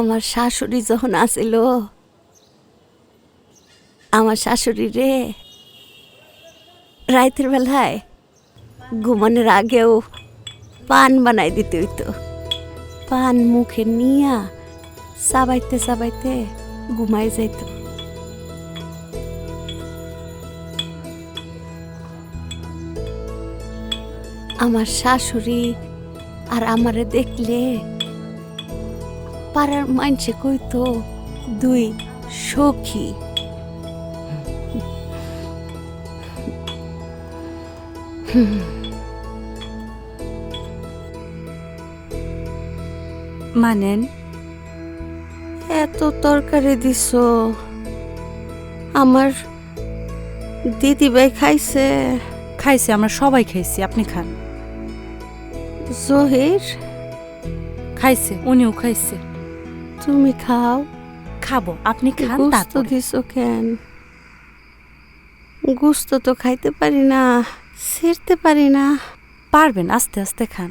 আমার শাশুড়ি যখন আসিল, আমার শাশুড়ি রে, রাইতের বেলায় ঘুমানোর আগেও পান বানাই দিতে হইতো। পান মুখে নিয়া চাবাইতে চাবাইতে ঘুমাই যাইত। আমার শাশুড়ি আর আমারে দেখলে পাড়ার মানছে কইতো দুই সখী। মানেন? এত তরকারি দিছ আমার দিদি ভাই খাইছে। খাইছে আমরা সবাই খাইছি আপনি খান। জহির? খাইছে উনিও খাইছে। তুমি খাও। খাব। আপনি খান গুস্ত দিছো কেন? গুস্ত তো খাইতে পারি না ছিঁড়তে পারি না। পারবেন আস্তে আস্তে খান।